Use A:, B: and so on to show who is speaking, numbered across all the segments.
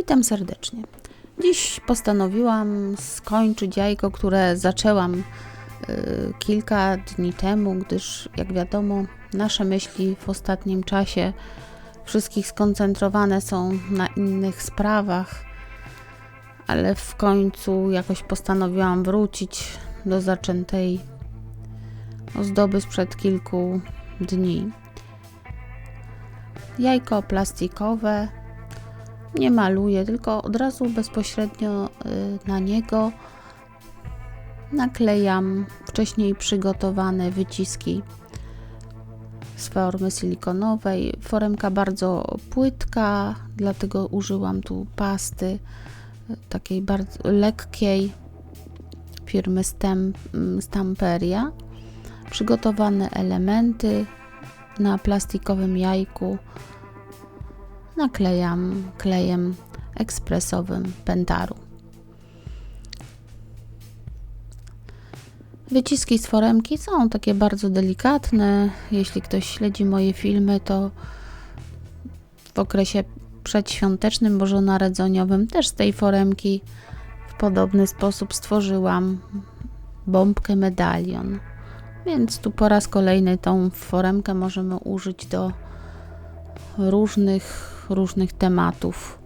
A: Witam serdecznie. Dziś postanowiłam skończyć jajko, które zaczęłam y, kilka dni temu, gdyż jak wiadomo, nasze myśli w ostatnim czasie wszystkich skoncentrowane są na innych sprawach, ale w końcu jakoś postanowiłam wrócić do zaczętej ozdoby sprzed kilku dni. Jajko plastikowe nie maluję, tylko od razu bezpośrednio y, na niego naklejam wcześniej przygotowane wyciski z formy silikonowej. Foremka bardzo płytka, dlatego użyłam tu pasty y, takiej bardzo lekkiej firmy mm, Stamperia. Przygotowane elementy na plastikowym jajku naklejam klejem ekspresowym Pentaru. Wyciski z foremki są takie bardzo delikatne. Jeśli ktoś śledzi moje filmy, to w okresie przedświątecznym, bożonarodzeniowym też z tej foremki w podobny sposób stworzyłam bombkę medalion. Więc tu po raz kolejny tą foremkę możemy użyć do różnych różnych tematów.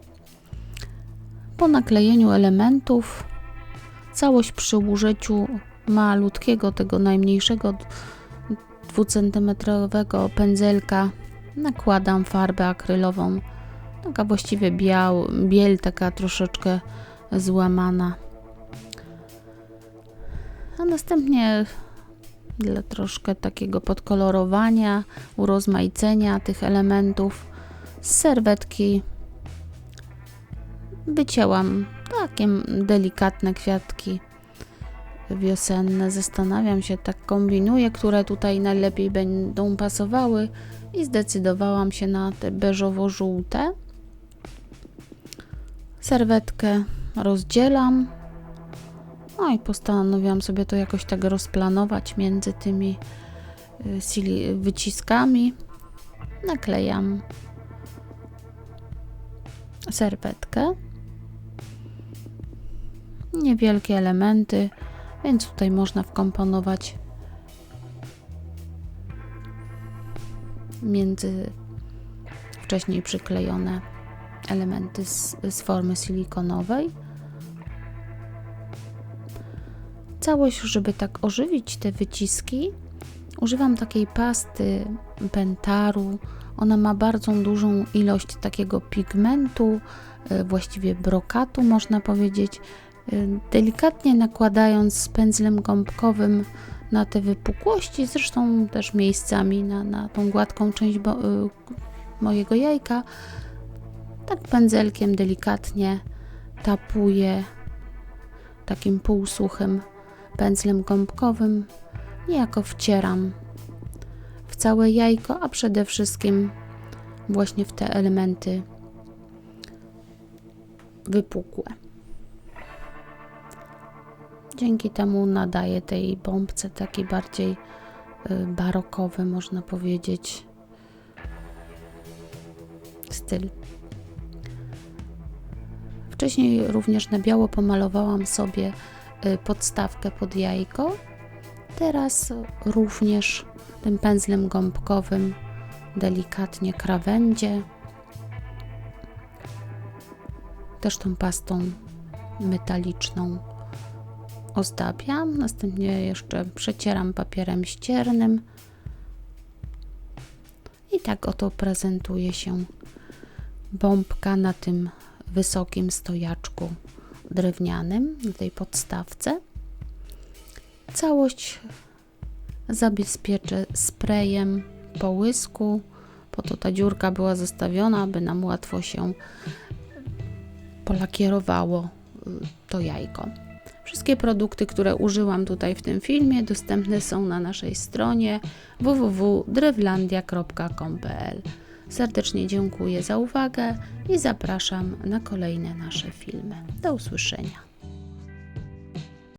A: Po naklejeniu elementów, całość przy użyciu malutkiego, tego najmniejszego 2 cm pędzelka nakładam farbę akrylową, taka właściwie biał, biel, taka troszeczkę złamana. A następnie dla troszkę takiego podkolorowania, urozmaicenia tych elementów z serwetki wycięłam takie delikatne kwiatki wiosenne. Zastanawiam się, tak kombinuję, które tutaj najlepiej będą pasowały i zdecydowałam się na te beżowo-żółte. Serwetkę rozdzielam. No i postanowiłam sobie to jakoś tak rozplanować między tymi y, wyciskami. Naklejam serwetkę. Niewielkie elementy, więc tutaj można wkomponować między wcześniej przyklejone elementy z, z formy silikonowej. Całość, żeby tak ożywić te wyciski, używam takiej pasty pentaru ona ma bardzo dużą ilość takiego pigmentu, e, właściwie brokatu, można powiedzieć. E, delikatnie nakładając pędzlem gąbkowym na te wypukłości, zresztą też miejscami na, na tą gładką część bo, y, mojego jajka, tak pędzelkiem delikatnie tapuję takim półsuchym pędzlem gąbkowym, niejako wcieram całe jajko, a przede wszystkim właśnie w te elementy wypukłe. Dzięki temu nadaje tej bombce taki bardziej y, barokowy, można powiedzieć, styl. Wcześniej również na biało pomalowałam sobie y, podstawkę pod jajko. Teraz również tym pędzlem gąbkowym delikatnie krawędzie. Też tą pastą metaliczną ozdabiam. Następnie jeszcze przecieram papierem ściernym. I tak oto prezentuje się bombka na tym wysokim stojaczku drewnianym, na tej podstawce. Całość zabezpieczę sprayem połysku, po to ta dziurka była zostawiona, aby nam łatwo się polakierowało y, to jajko. Wszystkie produkty, które użyłam tutaj w tym filmie, dostępne są na naszej stronie www.drewlandia.com.pl. Serdecznie dziękuję za uwagę i zapraszam na kolejne nasze filmy. Do usłyszenia.